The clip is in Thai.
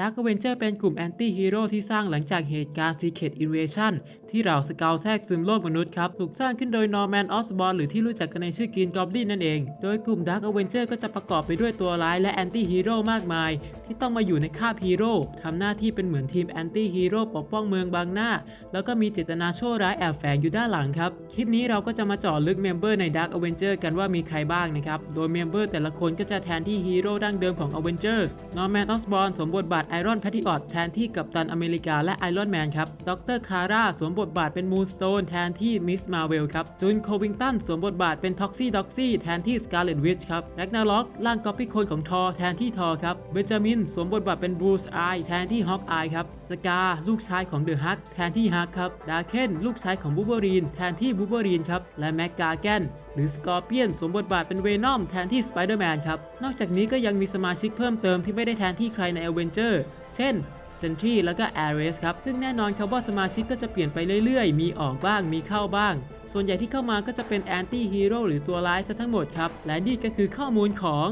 Dark Avenger เป็นกลุ่มแอนตี้ฮีโร่ที่สร้างหลังจากเหตุการณ์ Secret Invasion ที่เหล่าสเกลแทรกซึมโลกมนุษย์ครับถูกสร้างขึ้นโดย Norman Osborn หรือที่รู้จักกันในชื่อ Green Goblin นั่นเอง โดยกลุ่ม Dark Avenger ก็จะประกอบไปด้วยตัวร้ายและแอนตี้ฮีโร่มากมาย ที่ต้องมาอยู่ในคาบฮีโร่ทำหน้าที่เป็นเหมือนทีมแอนตี้ฮีโร่ปกป้องเมืองบางหน้า แล้วก็มีเจตนาชั่วร้ายแอบแฝงอยู่ด้านหลังครับคลิปนี้เราก็จะมาเจาะลึกเมมเบอร์ใน Dark Avenger กันว่ามีใครบ้างนะครับโดยเมมเบอร์แต่ละคนก็จะแทนที่ฮีโร่ดั้งเดิมของ Avengers Norman Osborn สมบทบาท Iron Patriot แทนที่กัปตันอเมริกาและ Iron Man ครับ ดรคาร่าสวมบทบาทเป็น Moonstone แทนที่ Miss Marvel ครับ จูนโควิงตันสวมบทบาทเป็น Toxie Doxy แทนที่ Scarlet Witch ครับแร็กนาล็อกร่างก๊อปปี้คนของทอแทนที่ทอครับ เบนจามินสวมบทบาทเป็น Bruce Eye แทนที่ Hawk Eye ครับ สกาลูกชายของเดอะฮักแทนที่ฮักครับ ดาเคนลูกชายของบูเบอรีนแทนที่บูเบอรีนครับ และแม็กกาแกนหรือสกอร์เปียนสวมบทบาทเป็นเวนอมแทนที่สไปเดอร์แมนครับ นอกจากนี้ก็ยังมีสมาชิกเพิ่มเติมที่ไม่ได้แทนที่ใครในเอเวนเจอร์เช่นเซนทรีแล้วก็แอรเรสครับ ซึ่งแน่นอนครับว่าสมาชิกก็จะเปลี่ยนไปเรื่อยๆ มีออกบ้าง มีเข้าบ้าง ส่วนใหญ่ที่เข้ามาก็จะเป็นแอนตี้ฮีโร่หรือตัวร้ายซะทั้งหมดครับ และนี่ก็คือข้อมูลของ